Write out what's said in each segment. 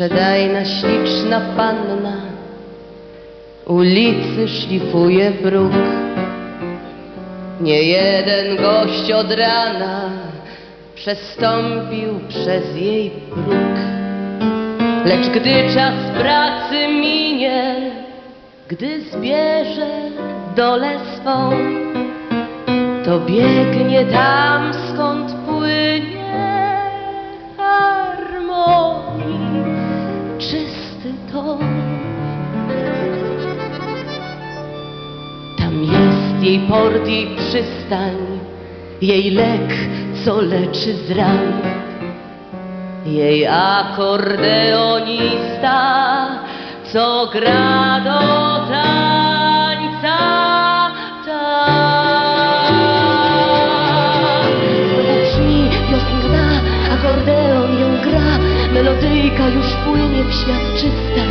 Sprzedajna, śliczna panna ulicy szlifuje bruk. Nie jeden gość od rana przestąpił przez jej próg. Lecz gdy czas pracy minie, gdy zbierze dole swą, to biegnie tam, skąd płynie jej port, jej przystań, jej lek, co leczy z ran. Jej akordeonista, co gra do tańca tak. Znowu brzmi piosenka, akordeon ją gra, melodyjka już płynie w świat czysta.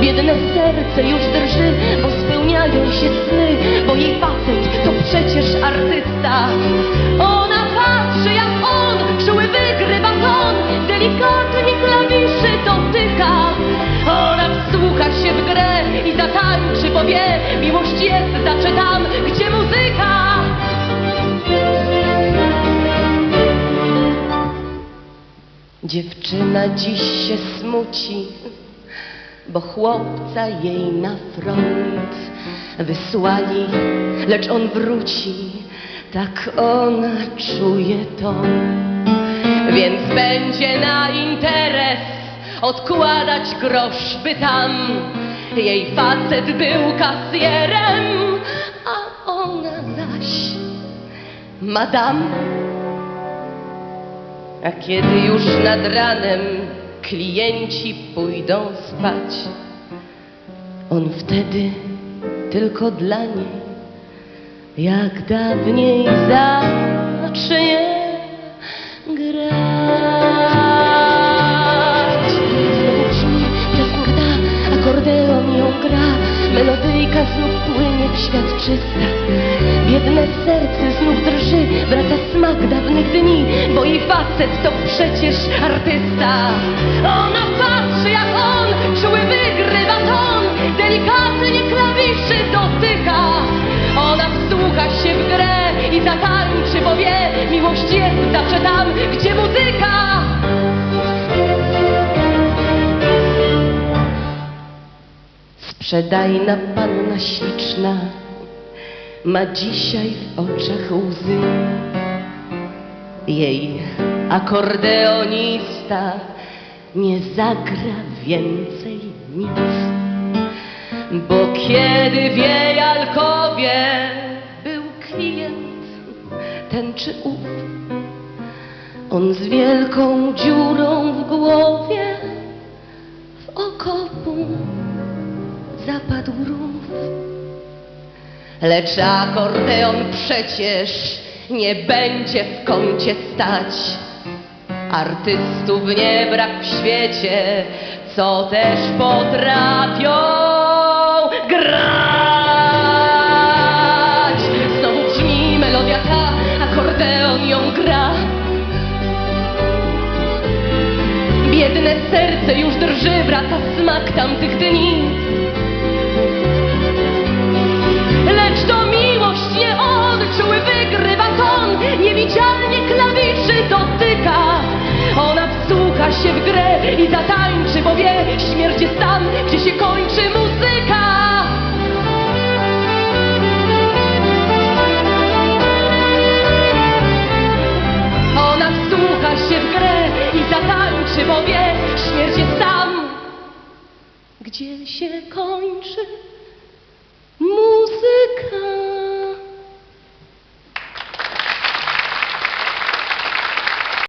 Biedne serce już drży, bo spełniają się sny, bo jej facet to przecież artysta. Ona patrzy jak on, czuły wygrywa ton, delikatnie klawiszy dotyka. Ona wsłucha się w grę i zatańczy, bo wie, miłość jest zawsze tam, gdzie muzyka. Dziewczyna dziś się smuci, bo chłopca jej na front wysłali, lecz on wróci, tak ona czuje to. Więc będzie na interes odkładać grosz, by tam jej facet był kasjerem, a ona zaś madam. A kiedy już nad ranem klienci pójdą spać, on wtedy tylko dla niej, jak dawniej zacznie melodyjka znów płynie w świat czysta. Biedne serce znów drży, wraca smak dawnych dni, bo jej facet to przecież artysta. Ona patrzy jak on, czuły wygrywa ton, delikatnie Sprzedajna panna śliczna ma dzisiaj w oczach łzy. Jej akordeonista nie zagra więcej nic. Bo kiedy w jej alkowie był klient, ten czy ów, on z wielką dziurą w głowie w okopu zapadł rów. Lecz akordeon przecież nie będzie w kącie stać. Artystów nie brak w świecie, co też potrafią grać. Znowu brzmi melodia ta, akordeon ją gra. Biedne serce już drży, wraca smak tamtych dni. Gdzie się kończy muzyka.